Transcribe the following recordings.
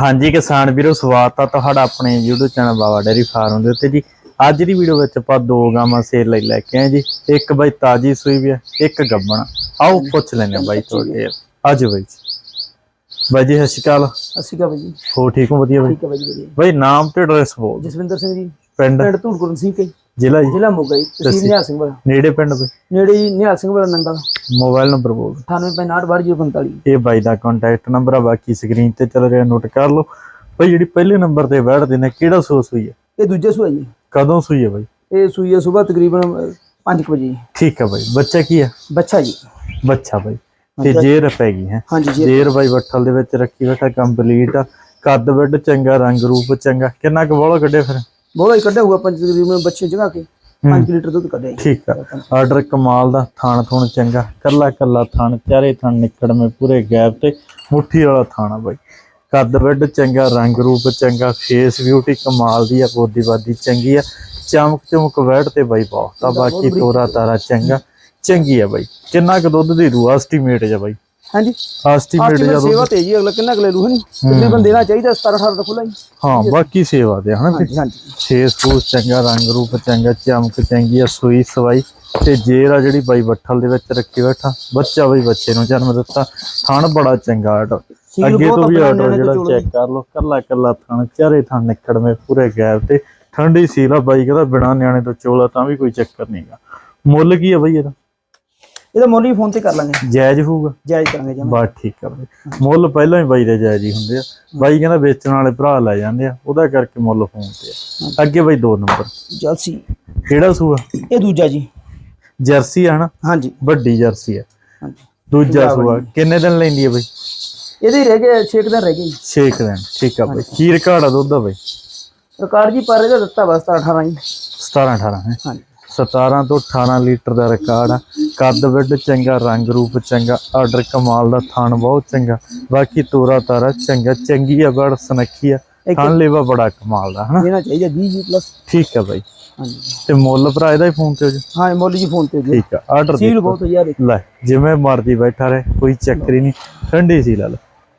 ਹਾਂਜੀ ਕਿਸਾਨ ਵੀਰੋ ਸਵਾਗਤ ਆ ਤੁਹਾਡਾ ਆਪਣੇ YouTube channel Baba dairy farm ਦੇ ਉੱਤੇ ਜੀ। ਅੱਜ ਦੀ ਵੀਡੀਓ ਵਿੱਚ ਆਪਾਂ ਦੋ ਗਾਵਾਂ ਸੇਲ ਲਈ ਲੈ ਕੇ ਆਏ ਜੀ। ਇੱਕ ਬਾਈ ਤਾਜੀ ਸੂਈ ਵੀ ਹੈ ਇੱਕ ਗੱਬਣ ਆਓ ਪੁੱਛ ਲੈਨੇ ਬਾਈ ਤੁਹਾਡੇ। ਅੱਜ ਬਾਈ ਜੀ। ਬਾਈ ਜੀ ਸਤਿ ਸ਼੍ਰੀ ਅਕਾਲ। ਅਸੀਂ ਕਾ ਜੀ। ਹੋ ਠੀਕ ਹੋ? ਵਧੀਆ ਬਾਈ? ਠੀਕ ਹੈ ਬਾਈ ਜੀ ਬਾਈ ਨਾਮ ਤੇ ਐਡਰੈਸ ਬੋਲ ਜਸਵਿੰਦਰ ਸਿੰਘ ਜੀ। ਪਿੰਡ? ਪਿੰਡ ਧੂੜਗੁਰਨ ਸਿੰਘ ਕੇ ਜ਼ਿਲ੍ਹਾ ਜੀ? ਜ਼ਿਲ੍ਹਾ ਮੋਗਾ ਜੀ ਤਹਿਸੀਲ ਨਿਹਾਲ ਸਿੰਘ ਵਾਲਾ। ਨੇੜੇ ਪਿੰਡ ਬਾਈ ਨੇੜੇ ਜੀ ਨਿਹਾਲ ਸਿੰਘ ਵਾਲਾ ਨੰਗਲ ਮੋਬਾਈਲ ਨੰਬਰ ਬੋਲ 9859 ਇਹ ਬਾਈ ਦਾ ਕੰਟੈਕਟ ਨੰਬਰ ਆ ਬਾਕੀ ਸਕਰੀਨ ਤੇ ਚੱਲ ਰਿਹਾ ਨੋਟ ਕਰ ਲਓ। ਬਾਈ ਜਿਹੜੀ ਪਹਿਲੇ ਨੰਬਰ ਤੇ ਬੈਠਦੇ ਨੇ ਕਿਹੜਾ ਸੋਸ ਹੋਈ ਹੈ ਇਹ ਦੂਜੇ ਸੂਆ ਜੀ। ਕਦੋਂ ਸੂਈ ਹੈ ਬਾਈ? ਇਹ ਸੂਈ ਹੈ ਸਵੇਰ ਤਕਰੀਬਨ 5 ਵਜੇ। ਠੀਕ ਹੈ ਬਾਈ। ਬੱਚਾ ਕੀ ਹੈ ਬੱਚਾ ਜੀ। ਬੱਚਾ ਬਾਈ। ਤੇ ਜੇਰ ਪੈ ਗਈ ਹੈ। ਜੇਰ। ਬਾਈ ਬੱਠਲ ਦੇ ਵਿੱਚ ਰੱਖੀ ਬੈਠਾ ਕੰਪਲੀਟ ਆ। ਕੱਦ ਵੱਡ ਚੰਗਾ ਰੰਗ ਰੂਪ ਚੰਗਾ। ਕਿੰਨਾ ਕੁ ਬੋਲਾ ਕੱਢਿਆ ਫਿਰ। ਬੋਲਾ ਹੀ ਕੱਢਿਆ ਹੋਊਗਾ ਪੰਜ ਤਕਰੀਬਨ ਬੱਚੇ ਜਗਾ ਕੇ 5 ਲੀਟਰ ਦੁੱਧ ਕੱਢਿਆ ਜੀ ਠੀਕ ਆ। ਆਰਡਰ ਕਮਾਲ ਦਾ ਥਾਣ ਥੁਣ ਚੰਗਾ ਕੱਲਾ ਕੱਲਾ ਥਾਣ ਚਾਰੇ ਥਾਣ ਨਿਕੜਵੇਂ ਪੂਰੇ ਗੈਪ ਤੇ ਮੁੱਠੀ ਵਾਲਾ ਥਾਣਾ ਬਾਈ। ਕੱਦ ਵੱਡ ਚੰਗਾ ਰੰਗ ਰੂਪ ਚੰਗਾ ਫੇਸ ਬਿਊਟੀ ਕਮਾਲ ਦੀ ਆ ਬੋਦੀ ਬਾਦੀ ਚੰਗੀ ਆ। ਚਮਕ ਚਮਕ ਵੈੜ ਤੇ ਬਾਈ ਬਹੁਤ ਆ ਬਾਕੀ ਤੋਰਾ ਤਾਰਾ ਚੰਗਾ ਚੰਗੀ ਆ ਬਾਈ। ਕਿੰਨਾ ਕੁ ਦੁੱਧ ਦੀ ਰੂ ਐਸਟੀਮੇਟ ਜਾ ਬਾਈ। ਹਾਂਜੀ। ਐਸਟੀਮੇਟ ਜਦੋਂ ਸੇਵਾ ਤੇ ਜੀ ਅਗਲਾ ਕਿੰਨਾ ਕੁ ਲੈ ਲੂ ਹਨੀ? ਤਕਰੀਬਨ ਦੇਣਾ ਚਾਹੀਦਾ 17 18 ਦਾ ਖੁੱਲਾ ਜੀ ਹਾਂ ਬਾਕੀ ਸੇਵਾ ਦੇ ਹਨਾ ਹਾਂਜੀ ਛੇਸ ਫੂਸ ਚੰਗਾ ਰੰਗ ਰੂਪ ਚੰਗਾ ਚਮਕ ਚੰਗੀ ਆ ਸੂਈ ਸਵਾਈ। ਤੇ ਜੇਰ ਆ ਜਿਹੜੀ ਬਾਈ ਬੱਠਲ ਦੇ ਵਿੱਚ ਰੱਖੀ ਬੈਠਾ ਬੱਚਾ ਬਈ ਬੱਚੇ ਨੂੰ ਜਨਮ ਦਿੱਤਾ। ਥਣ ਬੜਾ ਚੰਗਾ ਸੀਲ ਅੱਗੇ ਤੋਂ ਵੀ ਨਿਆਣੇ ਜਿਹੜਾ ਚੈੱਕ ਕਰ ਲਓ ਕੱਲਾ ਕੱਲਾ ਥਣ ਚਾਰੇ ਥਣ ਨਿਕੜਵੇਂ ਪੂਰੇ ਗੈਪ ਤੇ। ਠੰਡੀ ਸੀਲ ਆ ਬਾਈ ਕਹਿੰਦਾ ਬਿਨਾ ਨਿਆਣੇ ਤੋਂ ਚੋਲਾ ਤਾਂ ਵੀ ਕੋਈ ਚੱਕਰ ਨਹੀਂਗਾ ਮੁੱਲ ਕੀ ਆ ਬਈ ਇਹਦਾ? ਇਹਦਾ ਮੁੱਲ ਵੀ ਫੋਨ ਤੇ ਕਰ ਲਾਂਗੇ। ਜਾਇਜ਼ ਹੋਊਗਾ। ਜਾਇਜ਼ ਕਰਾਂਗੇ ਜਮਾ। ਬਸ ਠੀਕ ਆ ਬਾਈ। ਮੁੱਲ ਪਹਿਲਾਂ ਹੀ ਬਾਈ ਦੇ ਜਾਇਜ਼ ਹੀ ਹੁੰਦੇ ਆ। ਬਾਈ ਕਹਿੰਦਾ ਵੇਚਣ ਵਾਲੇ ਭਰਾ ਲੈ ਜਾਂਦੇ ਆ ਉਹਦਾ ਕਰਕੇ ਮੁੱਲ ਫੋਨ ਤੇ ਆ। ਅੱਗੇ ਬਾਈ ਦੋ ਨੰਬਰ। ਜਲਸੀ ਕਿਹੜਾ ਸੂਆ ਇਹ ਦੂਜਾ ਜੀ। ਜਰਸੀ ਆ ਨਾ ਹਾਂਜੀ। ਵੱਡੀ ਜਰਸੀ ਆ। ਹਾਂਜੀ। ਦੂਜਾ ਸੂਆ ਕਿੰਨੇ ਦਿਨ ਲੈਂਦੀ ਆ ਬਈ? ਇਹਦੇ ਹੀ ਰਹਿ ਗਏ 6 ਦਿਨ ਰਹਿ ਗਏ ਜੀ। 6 ਦਿਨ ਠੀਕ ਆ ਬਈ। ਕੀ ਰਿਕਾਰਡ ਆ ਦੁੱਧ ਦਾ ਬਈ? ਰਿਕਾਰਡ ਜੀ ਪਰ ਇਹਦਾ ਦਿੱਤਾ ਬਸ 18 ਜੀ। 17 18 ਹੈ। ਹਾਂਜੀ। 17 ਤੋਂ 18 ਲੀਟਰ ਦਾ ਰਿਕਾਰਡ ਆ। ਕੱਦ ਵਿੱਡ ਚੰਗਾ ਰੰਗ ਰੂਪ ਚੰਗਾ ਆਰਡਰ ਕਮਾਲ ਦਾ ਥਾਣ ਬਹੁਤ ਚੰਗਾ। ਬਾਕੀ ਤੋਰਾ ਤਾਰਾ ਚੰਗਾ ਚੰਗੀ ਆ ਬੜ ਸੁਨੱਖੀ ਆ। ਥਾਣ ਲੇਵਾ ਬੜਾ ਕਮਾਲ ਦਾ ਹਨਾ? ਦੇਣਾ ਚਾਹੀਦਾ 20 ਜੀ ਪਲੱਸ ਠੀਕ ਆ ਬਾਈ। ਤੇ ਮੁੱਲ ਭਰਾ ਇਹਦਾ ਹੀ ਫੋਨ ਤੇ ਹੋ ਜਾ। ਹਾਂ ਮੁੱਲ ਜੀ ਫੋਨ ਤੇ ਠੀਕ ਆ ਆਰਡਰ ਸੀਲ ਬਹੁਤ ਯਾਰ ਲੈ ਜਿਵੇਂ ਮਰਜ਼ੀ ਬੈਠਾ ਰਹੇ ਕੋਈ ਚੱਕਰ ਹੀ ਨਹੀਂ। ਠੰਡੀ ਸੀ ਲੈ ਲੈ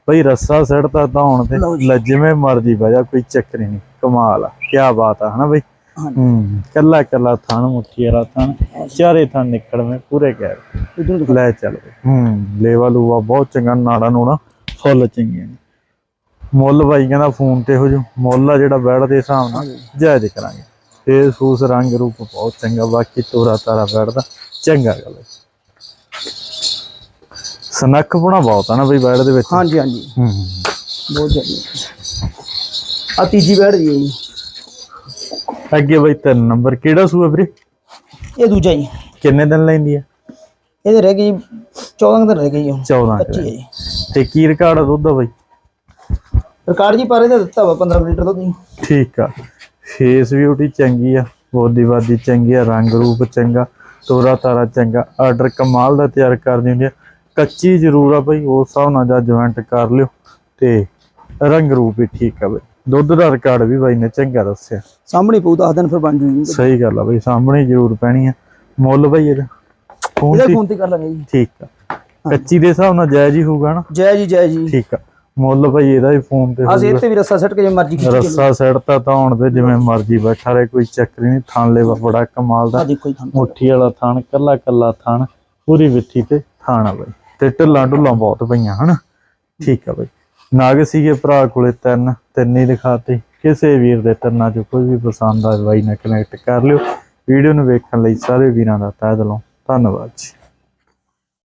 ਬਈ ਰੱਸਾ ਸੜਦਾ ਤਾਂ ਹੁਣ ਤੇ। ਲੈ ਜਿਵੇਂ ਮਰਜ਼ੀ ਬਹਿ ਜਾ ਕੋਈ ਚੱਕਰ ਨਹੀਂ। ਕਮਾਲ ਆ ਕੀ ਬਾਤ ਆ ਹਨਾ ਬਈ? ਹੂੰ ਕੱਲਾ ਕੱਲਾ ਥਣ ਮੁੱਠੀ ਵਾਲਾ ਥਣ ਚਾਰੇ ਥਣ ਨਿਕਲਵੇਂ ਪੂਰੇ ਗੈਰ ਇਧਰੋਂ ਲੈ ਚੱਲ। ਹੂੰ ਲੇਵਾ ਲੂਆ ਬਹੁਤ ਚੰਗਾ ਨਾੜਾ ਨੂੜਾ ਫੁੱਲ ਚੰਗੀਆਂ ਨੇ। ਮੁੱਲ ਬਾਈ ਕਹਿੰਦਾ ਫੋਨ ਤੇ ਹੋ ਜੂ ਮੁੱਲ ਆ ਜਿਹੜਾ ਬੈੜ ਦੇ ਹਿਸਾਬ ਨਾਲ ਜਾਇਜ਼ ਕਰਾਂਗੇ। ਫੇਸ ਫੂਸ ਰੰਗ ਰੂਪ ਬਹੁਤ ਚੰਗਾ ਬਾਕੀ ਤੋਰਾ ਤਾਰਾ ਬੈੜਦਾ ਚੰਗਾ ਗੱਲ ਹੈ। ਸਨੱਖ ਬਣਾ ਬਹੁਤ ਆ ਨਾ ਬਈ ਬੈੜ ਦੇ ਵਿੱਚ। ਹਾਂਜੀ ਹਾਂਜੀ। ਹੂੰ ਬਹੁਤ ਜ਼ਿਆਦਾ ਆ ਤੀਜੀ ਬੈਠ ਜੀ ਜੀ। ਅੱਗੇ ਬਈ ਤਿੰਨ ਨੰਬਰ ਕਿਹੜਾ ਸੂਆ ਵੀਰੇ? ਇਹ ਦੂਜਾ ਜੀ। ਕਿੰਨੇ ਦਿਨ ਲੈਂਦੀ ਆ? ਇਹਦੇ ਰਹਿ ਜੀ 14 ਦਿਨ ਰਹਿ ਜੀ ਹੁਣ। 14 25 ਹੈ ਜੀ। ਤੇ ਕੀ ਰਿਕਾਰਡ ਆ ਦੁੱਧ ਦਾ ਬਈ? ਰਿਕਾਰਡ ਜੀ ਪਰ ਇਹਦਾ ਦਿੱਤਾ ਵਾ 15 ਲੀਟਰ ਦੁੱਧ ਜੀ। ਠੀਕ ਆ। ਫੇਸ ਬਿਊਟੀ ਚੰਗੀ ਆ ਬੋਦੀ ਬਾਦੀ ਚੰਗੀ ਆ ਰੰਗ ਰੂਪ ਚੰਗਾ ਤੋਰਾ ਤਾਰਾ ਚੰਗਾ ਆਰਡਰ ਕਮਾਲ ਦਾ ਤਿਆਰ ਕਰਦੀ ਹੁੰਦੀ ਆ। ਕੱਚੀ ਜ਼ਰੂਰ ਆ ਬਈ ਉਸ ਹਿਸਾਬ ਨਾਲ ਜਾਂ ਜੁਆਇੰਟ ਕਰ ਲਿਓ ਤੇ ਰੰਗ ਰੂਪ ਵੀ ਠੀਕ ਆ ਬਈ। ਦੁੱਧ ਦਾ ਰਿਕਾਰਡ ਵੀ ਬਾਈ ਨੇ ਚੰਗਾ ਦੱਸਿਆ। ਸਾਹਮਣੇ ਪਊ 10 ਦਿਨ ਫਿਰ ਬਣ ਜੂ ਜੀ ਸਹੀ ਗੱਲ ਆ ਬਈ ਸਾਹਮਣੇ ਜ਼ਰੂਰ ਪੈਣੀ ਆ। ਮੁੱਲ ਬਈ ਇਹਦਾ। ਫੋਨ ਤੇ ਫੋਨ ਤੇ ਕਰ ਲਾਂਗੇ ਜੀ। ਠੀਕ ਆ। ਕੱਚੀ ਦੇ ਹਿਸਾਬ ਨਾਲ ਜਾਇਜ਼ ਹੀ ਹੋਊਗਾ ਨਾ? ਜੈ ਜੀ ਜੈ ਜੀ ਠੀਕ ਆ। ਮੁੱਲ ਬਈ ਇਹਦਾ ਵੀ ਫੋਨ ਤੇ ਅਸੀਂ ਇੱਥੇ ਵੀ ਰੱਸਾ ਸੱਟ ਕੇ ਜੇ ਮਰਜ਼ੀ ਖਿੱਚ ਰੱਸਾ ਸੜਤਾ ਤਾਂ ਹੁਣ ਤੇ ਜਿਵੇਂ ਮਰਜ਼ੀ ਬੈਠਾ ਰਹੇ ਕੋਈ ਚੱਕਰ ਨਹੀਂ ਥਾਣ ਲੈਵਾ ਬੜਾ ਕਮਾਲ ਦਾ। ਮੁੱਠੀ ਵਾਲਾ ਥਾਣ ਕੱਲਾ ਕੱਲਾ ਥਾਣ ਪੂਰੀ ਵਿੱਥੀ ਤੇ ਥਾਣ ਆ ਬਈ। ਤੇ ਢਿੱਲਾਂ ਢੁੱਲਾਂ ਬਹੁਤ ਪਈਆਂ ਹਨਾ? ਠੀਕ ਆ ਬਈ। ਨਾਗ ਸੀਗੇ ਭਰਾ ਕੋਲੇ ਤਿੰਨ ਤਿੰਨ ਹੀ ਦਿਖਾਤੇ ਕਿਸੇ ਵੀਰ ਦੇ ਤਿੰਨਾਂ ਚੋਂ ਕੋਈ ਵੀ ਪਸੰਦ ਆ ਬਾਈ ਨਾਲ ਕਨੈਕਟ ਕਰ ਲਿਓ। ਵੀਡੀਓ ਨੂੰ ਵੇਖਣ ਲਈ ਸਾਰੇ ਵੀਰਾਂ ਦਾ ਤਹਿ ਦਿਲੋਂ ਧੰਨਵਾਦ ਜੀ।